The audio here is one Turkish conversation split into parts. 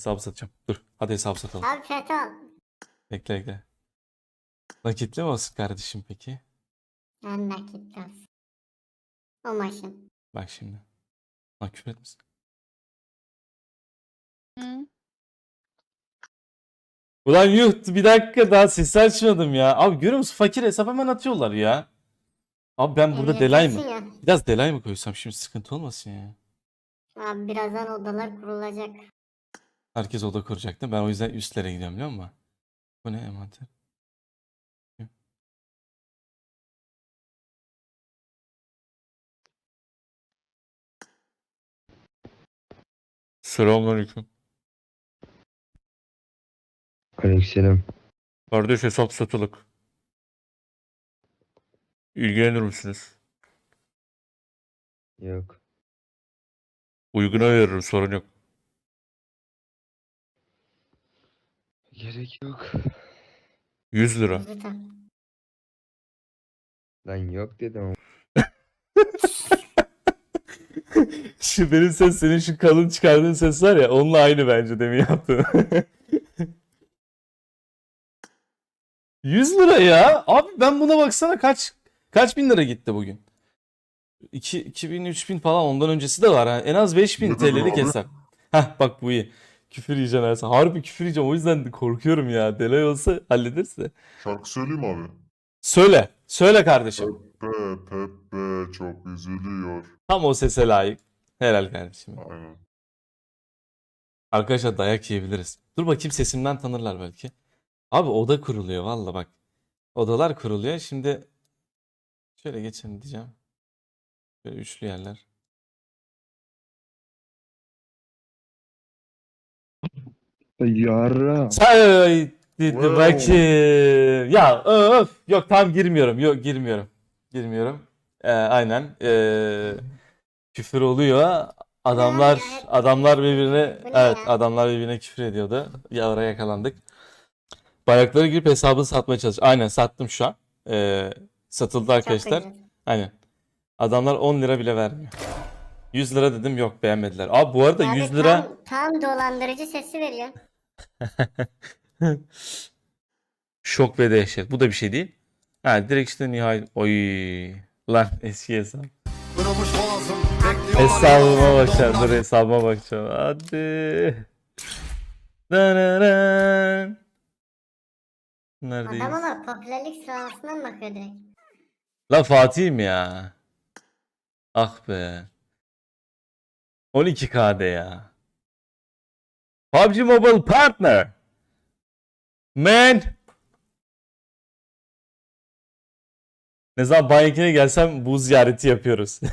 Hesabı satacağım. Dur. Hadi hesabı satalım. Abi fiyatı al. Bekle bekle. Nakitli mi olsun kardeşim peki? Ben nakit kalsın. O maşın. Bak şimdi. Lan küfür etmesin. Hı. Ulan yuh bir dakika daha ses açmadım ya. Abi görüyor musun? Fakir hesap hemen atıyorlar ya. Abi ben burada delay mı? Ya. Biraz delay mı koysam şimdi sıkıntı olmasın ya. Abi birazdan odalar kurulacak. Herkes oda kuracak değil mi? Ben o yüzden üstlere gidiyorum biliyor musun? Bu ne envanter? Selamünaleyküm. Aleykümselam. Kardeş hesap satılık. İlgilenir misiniz? Yok. Uyguna veririm sorun yok. Gerek yok. 100 lira. Tak. Lan yok dedim ama. Şu benim ses senin şu kalın çıkardığın ses var ya onunla aynı bence demin yaptığın. 100 lira ya. Abi ben buna baksana kaç kaç bin lira gitti bugün. 2 2000 3000 falan ondan öncesi de var ha. En az 5000 Ne dedin TL'lik hesap. Heh bak bu iyi. Küfür yiyeceğim Ersan. Harbi küfür yiyeceğim o yüzden de korkuyorum ya. Delay olsa hallederiz Şarkı söyleyeyim abi? Söyle. Söyle kardeşim. Pepe Pepe çok üzülüyor. Tam o sese layık. Helal kardeşim. Aynen. Arkadaşlar dayak yiyebiliriz. Dur bakayım sesimden tanırlar belki. Abi oda kuruluyor valla bak. Odalar kuruluyor. Şimdi şöyle geçelim diyeceğim. Böyle üçlü yerler. Yara. Say dedi Wow. bakayım. Ya öf. Yok tam girmiyorum. Yok girmiyorum. Girmiyorum. Ee, aynen. Ee, küfür oluyor. Adamlar adamlar birbirine evet adamlar birbirine küfür ediyordu. Ya oraya yakalandık. Bayraklara girip hesabını satmaya çalış. Aynen sattım şu an. Ee, satıldı arkadaşlar. Aynen. Adamlar 10 lira bile vermiyor. 100 lira dedim yok beğenmediler. Abi bu arada Abi 100 lira Tam, tam dolandırıcı sesi veriyor. Şok ve dehşet. Bu da bir şey değil. Ha direkt işte nihayet. Oy. Lan eski hesap. Kırılmış boğazım bekliyor Hesabıma bakacağım. Dur hesabıma bakacağım. Hadi. Danana. Neredeyiz? Adam ama popülerlik sıralamasından bakıyor direkt. La Fatih'im ya. Ah be. 12K'de ya. PUBG Mobile Partner. Man. Ne zaman Bayekine gelsem bu ziyareti yapıyoruz.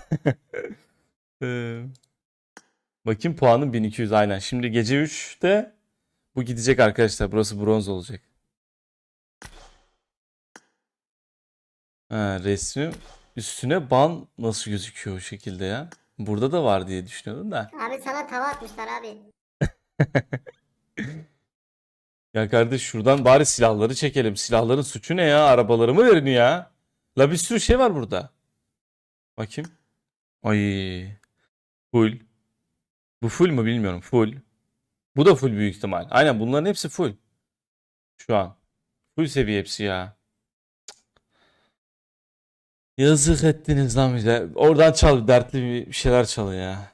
Ee, Bakayım puanım 1200 aynen. Şimdi gece 3'te bu gidecek arkadaşlar. Burası bronz olacak. Ha, resmi üstüne ban nasıl gözüküyor o şekilde ya? Burada da var diye düşünüyordum da. Abi sana tava atmışlar abi. Ya kardeş şuradan bari silahları çekelim. Silahların suçu ne ya? Arabalarımı verin ya. La bir sürü şey var burada. Bakayım. Ay. Full. Bu full mu bilmiyorum. Full. Bu da full büyük ihtimal. Aynen bunların hepsi full. Şu an. Full seviye hepsi ya. Yazık ettiniz lan bize. Oradan çal. Dertli bir şeyler çalın ya.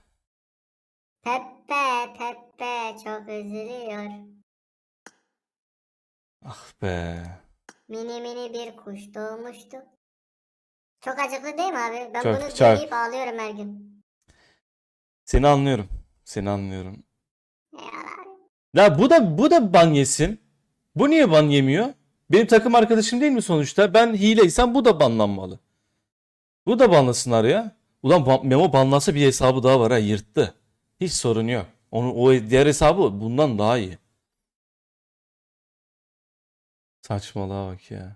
Pepe Pepe çok üzülüyor. Ah be. Mini mini bir kuş doğmuştu. Çok acıklı değil mi abi? Ben Çok, bunu çok. söyleyip ağlıyorum her gün. Seni anlıyorum. Seni anlıyorum. Eyvallah. Ya bu da bu da ban yesin. Bu niye ban yemiyor? Benim takım arkadaşım değil mi sonuçta? Ben hileysem bu da banlanmalı. Bu da banlasınlar ya. Ulan Memo banlasa bir hesabı daha var ha yırttı. Hiç sorun yok. Onu o diğer hesabı bundan daha iyi. Saçmalığa bak ya.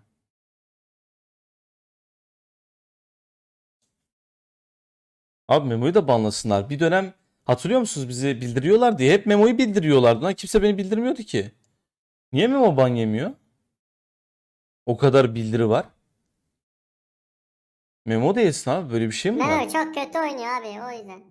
Abi Memo'yu da banlasınlar. Bir dönem hatırlıyor musunuz bizi bildiriyorlar diye hep Memo'yu bildiriyorlardı. Lan kimse beni bildirmiyordu ki. Niye Memo ban yemiyor? O kadar bildiri var. Memo değilsin abi böyle bir şey mi var? Memo çok kötü oynuyor abi o yüzden.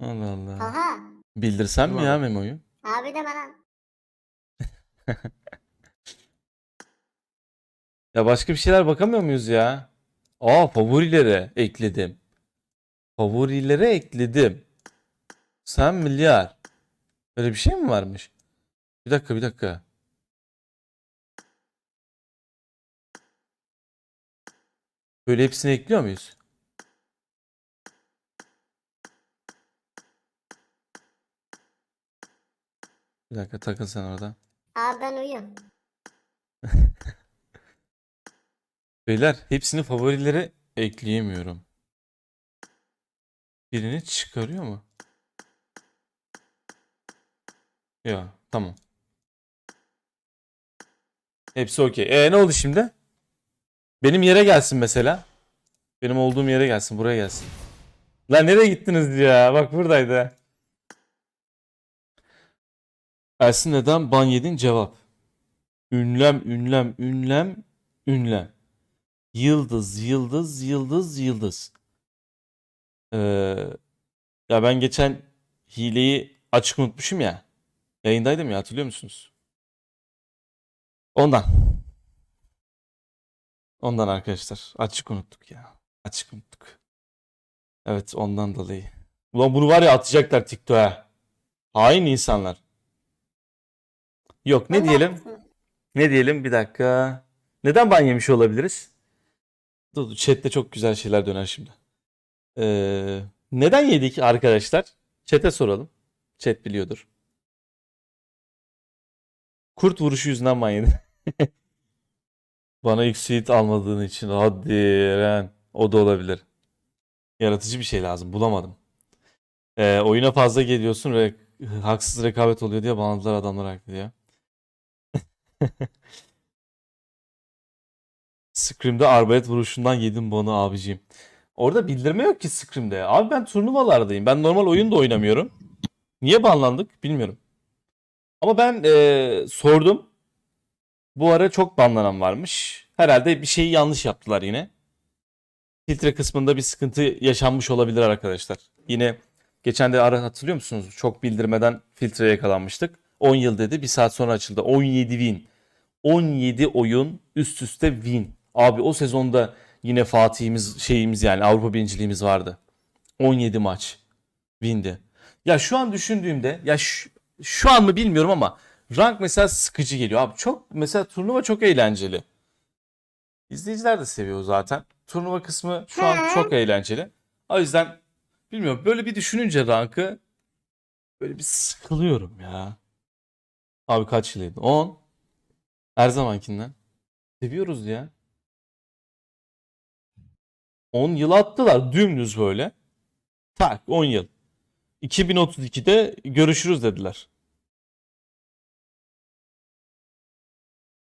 Allah Allah. Aha Bildirsem mi ya Ulan. Memo'yu? abi de bana. Ya başka bir şeyler bakamıyor muyuz ya? Aa favorileri ekledim. Favorilere ekledim. Sen milyar. Böyle bir şey mi varmış? Bir dakika bir dakika. Böyle hepsini ekliyor muyuz? Bir dakika takıl sen orada. Abi ben uyuyorum. Beyler hepsini favorilere ekleyemiyorum. Birini çıkarıyor mu? Ya tamam. Hepsi okey. E ne oldu şimdi? Benim yere gelsin mesela. Benim olduğum yere gelsin. Buraya gelsin. Lan nereye gittiniz ya? Bak buradaydı. Ersin neden ban yedin? Cevap. Ünlem, ünlem, ünlem, ünlem. Yıldız, yıldız, yıldız, yıldız. Ee, ya ben geçen hileyi açık unutmuşum ya. Yayındaydım ya hatırlıyor musunuz? Ondan. Ondan arkadaşlar. Açık unuttuk ya. Açık unuttuk. Evet ondan dolayı. Ulan bunu var ya atacaklar TikTok'a. Hain insanlar. Yok ne diyelim? Ne diyelim? Bir dakika. Neden ban yemiş olabiliriz? Dur, chatte çok güzel şeyler döner şimdi. Ee, neden yedik arkadaşlar? Chat'e soralım. Chat biliyordur. Kurt vuruşu yüzünden ban yedim. Bana X-Suite almadığın için. Hadi Eren. O da olabilir. Yaratıcı bir şey lazım. Bulamadım. Ee, oyuna fazla geliyorsun ve haksız rekabet oluyor diye banladılar adamlar haklı diye. Scrim'de arbalet vuruşundan yedim bunu abicim. Orada bildirme yok ki Scrim'de. Abi ben turnuvalardayım. Ben normal oyun da oynamıyorum. Niye banlandık bilmiyorum. Ama ben eee, sordum. Bu ara çok banlanan varmış. Herhalde bir şeyi yanlış yaptılar yine. Filtre kısmında bir sıkıntı yaşanmış olabilir arkadaşlar. Yine geçen de ara hatırlıyor musunuz? Çok bildirmeden filtreye yakalanmıştık. 10 yıl dedi. Bir saat sonra açıldı. 17 win. 17 oyun üst üste win. Abi o sezonda yine Fatih'imiz şeyimiz yani Avrupa birinciliğimiz vardı. 17 maç win'di. Ya şu an düşündüğümde ya şu, şu an mı bilmiyorum ama rank mesela sıkıcı geliyor. Abi çok mesela turnuva çok eğlenceli. İzleyiciler de seviyor zaten. Turnuva kısmı şu an çok eğlenceli. O yüzden bilmiyorum böyle bir düşününce rankı böyle bir sıkılıyorum ya. Abi kaç yılıydı? 10. Her zamankinden. Seviyoruz ya. 10 yıl attılar dümdüz böyle. Tak 10 yıl. 2032'de görüşürüz dediler.